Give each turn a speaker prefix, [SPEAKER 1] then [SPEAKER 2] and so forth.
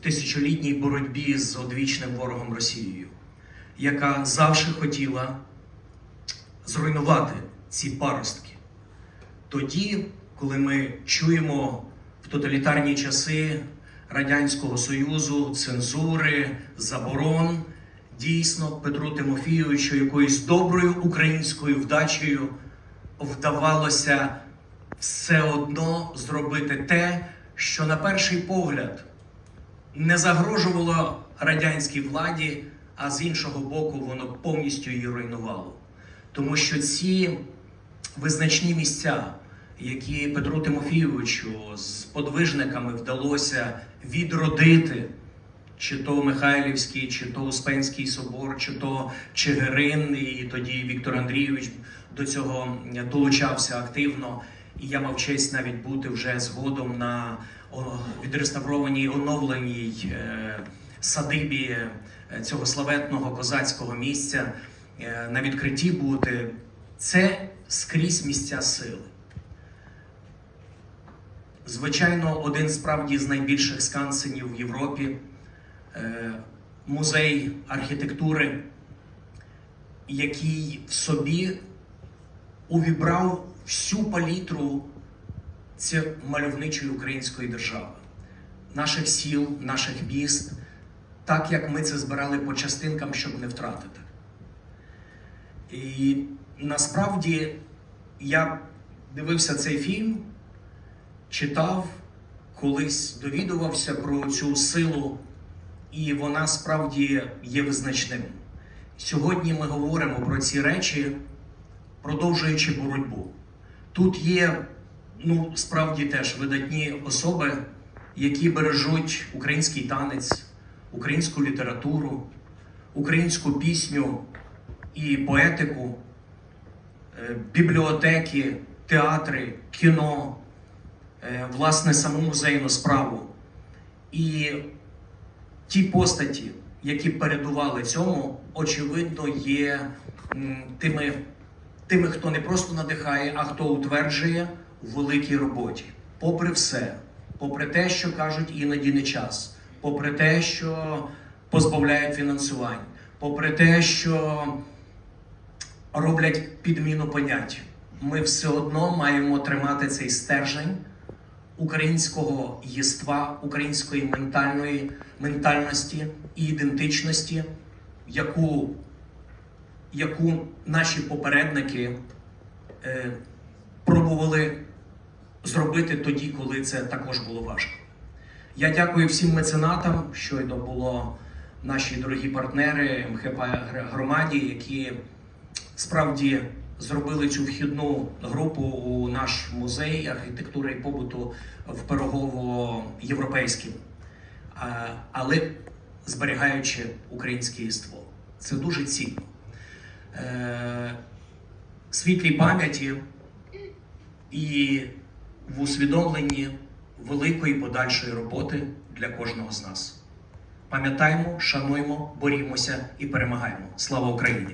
[SPEAKER 1] тисячолітній боротьбі з одвічним ворогом Росією, яка завжди хотіла зруйнувати ці паростки. Тоді, коли ми чуємо в тоталітарні часи Радянського Союзу, цензури, заборон, дійсно Петру Тимофійовичу якоюсь доброю українською вдачею вдавалося все одно зробити те, що на перший погляд не загрожувало радянській владі, а з іншого боку, воно повністю її руйнувало. Тому що ці визначні місця, які Петру Тимофійовичу з подвижниками вдалося відродити, чи то Михайлівський, чи то Успенський собор, чи то Чигирин, і тоді Віктор Андрійович до цього долучався активно. І я мав честь навіть бути вже згодом на відреставрованій оновленій е, садибі е, цього славетного козацького місця, е, на відкритті бути. Це скрізь місця сили. Звичайно, один справді з найбільших скансенів в Європі музей архітектури, який в собі увібрав всю палітру мальовничої української держави, наших сіл, наших міст, так як ми це збирали по частинкам, щоб не втратити. І насправді я дивився цей фільм, читав, колись довідувався про цю силу, і вона справді є визначним. Сьогодні ми говоримо про ці речі, продовжуючи боротьбу. Тут є ну, справді теж видатні особи, які бережуть український танець, українську літературу, українську пісню і поетику, е, бібліотеки, театри, кіно, е, власне, саму музейну справу. І ті постаті, які передували цьому, очевидно, є тими, тими, хто не просто надихає, а хто утверджує в великій роботі. Попри все, попри те, що кажуть іноді не час, попри те, що позбавляють фінансувань, попри те, що роблять підміну понять, ми все одно маємо тримати цей стержень українського єства, української ментальної ментальності і ідентичності, яку, яку наші попередники е, пробували зробити тоді, коли це також було важко. Я дякую всім меценатам, щойно було наші дорогі партнери МХП громаді, які справді зробили цю вхідну групу у наш музей архітектури і побуту в Пирогово-європейський, А, але зберігаючи українське єство. Це дуже цінно. Е, Світлій пам'яті і в усвідомленні великої подальшої роботи для кожного з нас. Пам'ятаємо, шануємо, борімося і перемагаємо. Слава Україні!